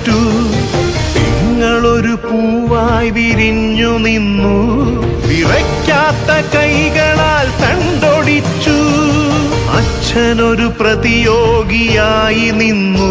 ബോധമറ്റു നിങ്ങളൊരു പൂവായി വിരിഞ്ഞു നിന്നു. വിറയ്ക്കാത്ത കൈകളാൽ തണ്ടൊടിച്ചു. അച്ഛനൊരു പ്രതിയോഗിയായി നിന്നു.